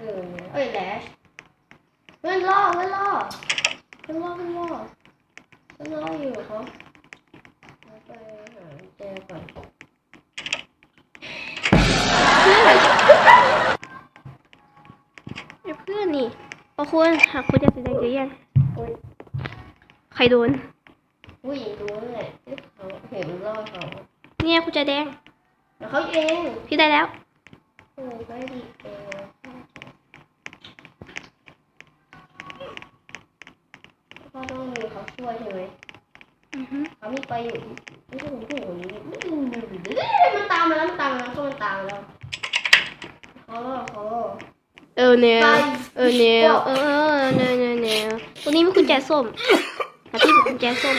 เออเอ้ยแลชเพื่อนล่อเพื่อนล่อเพื่อนล่อเพื่อนล่อเพื่อนล่ออยู่เขาไปหาเจอก่อนเพื่อนเพื่อนนี่บางคนหากคุณจะแสดงเยอะยังอุ้ยใครโดนผู้หญิงดูนั่นแหละที่เขาเห็นล่อเขาเนี่ยคุณจะแดงแล้วเขาเองพี่ได้แล้วโอ้ยไม่ดีเอง ก็ต้องมีเขาช่วยใช่ไหมอือฮึเขามีไปอยู่ไม่ใช่ผมพูดอย่างนี้มันตามมาแล้วมันตามมาแล้วก็มันตามมาแล้วเขาล่อเขาล่อเออเนี่ยไปเออเนี่ยเออเออเนี่ยเนี่ยเนี่ยตรงนี้มีกุญแจส้มแต่พี่บอกกุญแจส้ม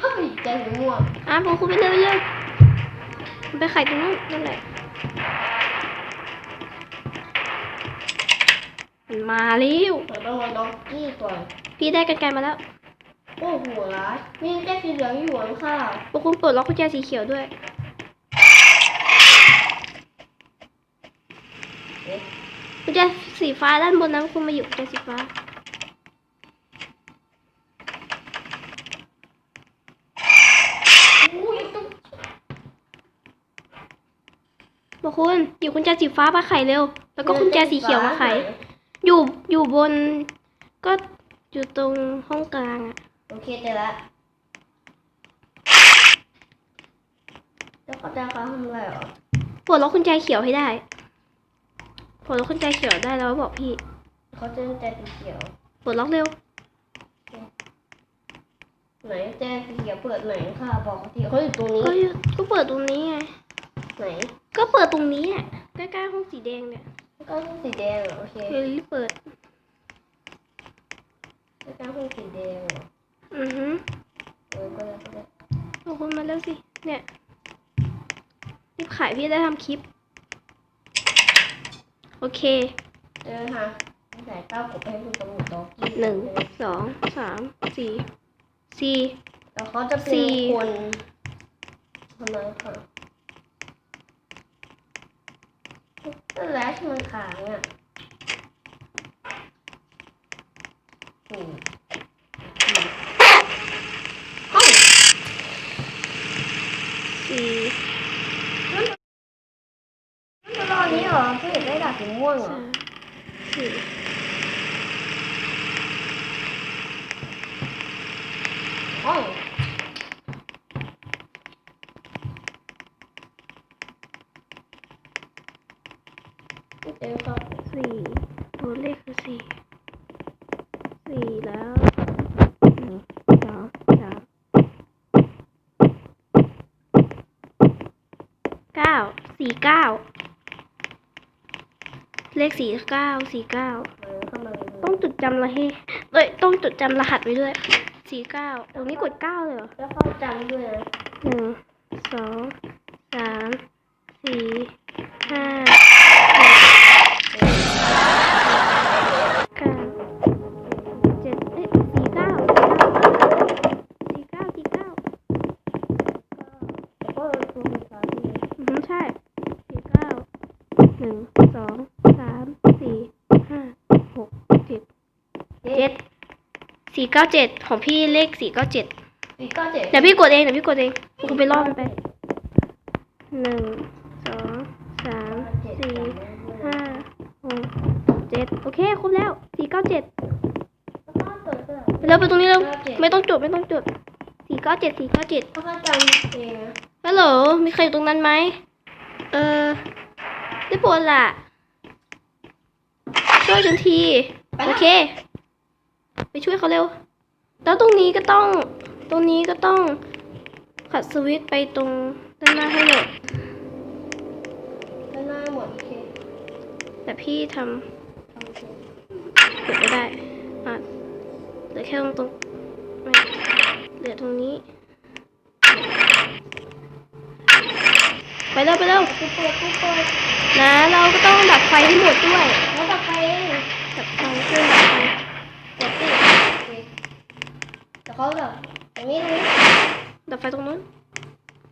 เฮ้ยใจผมม่วงอะบอกคุณไปเร็วเร็วมันไปไขตรงนู้นนั่นแหละ มันมาเร็วเราต้องมาด็อกกี้ก่อนพี่ได้กันไกลมาแล้ว โอ้โหร้ายมีแค่สีเหลืองอยู่หลังค่ะบอกคุณเปิดล็อกกุญแจสีเขียวด้วยเอ๊ะกุญแจสีฟ้าด้านบนนั้นคุณมาอยู่กุญแจสีฟ้าอุ้ยตุ๊กบอกคุณอยู่กุญแจสีฟ้ามาไขเร็ว แล้วก็กุญแจสีเขียวมาไข อยู่อยู่บน ก็อยู่ตรงห้องกลางอะโอเคเจอละแล้วเขาจะเขาทำอะไรเหรอปลดล็อกกุญแจเขียวให้ได้ปลดล็อกกุญแจเขียวได้แล้วบอกพี่เขาเจอแจสีเขียวปลดล็อกเร็วไหนแจสีเขียวเปิดไหนค่ะ บอกเขาทีเขาอยู่ตรงนี้ก็อยู่ก็เปิดตรงนี้ไงไหน ก็เปิดตรงนี้อะใกล้ๆห้องสีแดงเนี่ย แล้วก็สีแดงเหรอโอเคเฮลี่เปิด แล้วก็เป็นสีแดงเหรออือฮึเออก็แล้วก็แล้วบอกคุณมาเร็วสิ เนี่ย รีบขายพี่ได้ทำคลิป โอเค เจอค่ะใส่เต้ากบให้คุณตำรวจด็อกกี้หนึ่ง สอง สาม สี่ สี่ แล้วเขาจะเป็สี่นคนทำไมค่ะ แล้วแลชมันขางอะอืมห้องสี่มันรอนี้เหรอเพื่ออยากได้ดาบสีม่วงเหรอสามสี่ห้องไม่เจอครับ สี่ตัวเลขคือสี่ สี่แล้วหนึ่งสองสามเก้าสี่เก้าเลขสี่เก้าสี่เก้าเออเข้ามาเลยต้องจดจำรหัสเอ้ยต้องจดจำรหัสไว้ด้วยสี่เก้าตรงนี้กดเก้าเลยเหรอแล้วเขาจำด้วยนะหนึ่งสองสามสี่ห้า นึ่งสองสามสี่ห้าหกเจ็ดเจ็ดสี่เก้าเจ็ดของพี่เลขสี่เก้าเจ็ดสี่เก้าเจ็ดเดี๋ยวพี่กดเองเดี๋ยวพี่กดเองคุณไปล่อมันไปหนึ่งสองสามสี่ห้าหกเจ็ดโอเคครบแล้วสี่เก้าเจ็ดแล้วก็เปิดเปิดเร็วไปตรงนี้เร็ว97ไม่ต้องจดไม่ต้องจดสี่เก้าเจ็ดสี่เก้าเจ็ดเขาก็จำเองนะฮัลโหลมีใครอยู่ตรงนั้นไหมเออ ได้โปรดล่ะ ช่วยฉันที โอเค ไปช่วยเขาเร็ว แล้วตรงนี้ก็ต้อง ตรงนี้ก็ต้อง ขัดสวิตช์ไปตรงด้านหน้าให้หมด ด้านหน้าหมดโอเค แต่พี่ททำเสร็จำกดไม่ได้ อะเหลือแค่ตรงตรงไม่เหลือตรงนี้ ไปเร็วไปเร็วกูเปิดกูเปิดนะเราก็ต้องดับไฟให้หมดด้วยแล้วดับไฟเองดับไฟเครื่องดับไฟกดติโอเคแต่เขาแบบอย่างนี้เลยดับไฟตรงนู้น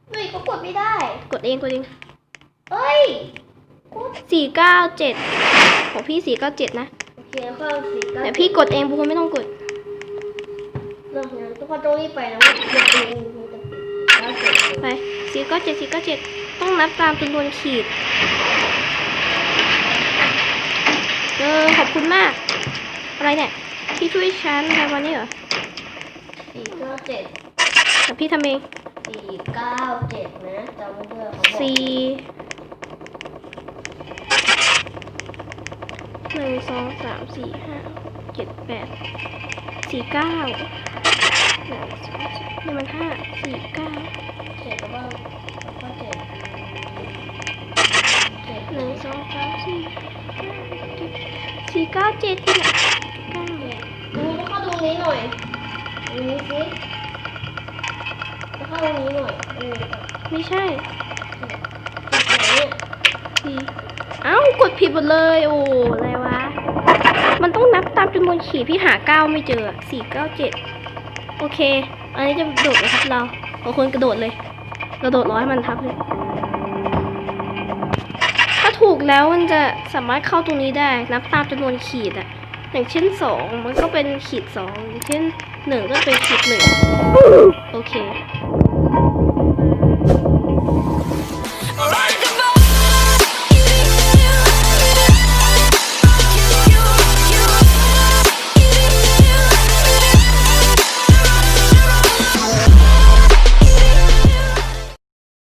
เฮ้ยเขากดไม่ได้ กดเองกดเองเฮ้ยสี่เก้าเจ็ดของพี่สี่เก้าเจ็ดนะโอเคแล้วก็สี่เก้าเดี๋ยวพี่กดเองบุคคลไม่ต้องกดเริ่มงั้นทุกคนต้องรีบไปนะว่าจะเป็นจะปิดแล้วเสร็จไปสี่เก้าเจ็ดสี่เก้าเจ็ด ต้องนับตามจำนวนขีด เออ ขอบคุณมาก อะไรเนี่ย พี่ช่วยฉันทำวันนี้เหรอสี่เก้าเจ็ดแต่พี่ทำเองสี่เก้าเจ็ดนะจำไว้ด้วยเขาบอกสี่หนึ่งสองสามสี่ห้าเจ็ดแปดสี่เก้าหนึ่ง เจ็ดที่ไหนเก้าดูเข้าตรงนี้หน่อยตรงนี้สิเข้าตรงนี้หน่อยเออไม่ใช่เนี่ยสี่เอ้ากดผิดหมดเลย โอ้อะไรวะ มันต้องนับตามจำนวนขีดพี่หาเก้าไม่เจอสี่เก้าเจ็ดโอเค อันนี้จะโดดไปทับเราบางคนกระโดดเลย กระโดดร้อยมันทับเลย ถูกแล้วมันจะสามารถเข้าตรงนี้ได้นับตามจำนวนขีดอะอย่างเช่นสองมันก็เป็นขีดสองอย่างเช่นหนึ่งก็เป็นขีดหนึ่งโอเค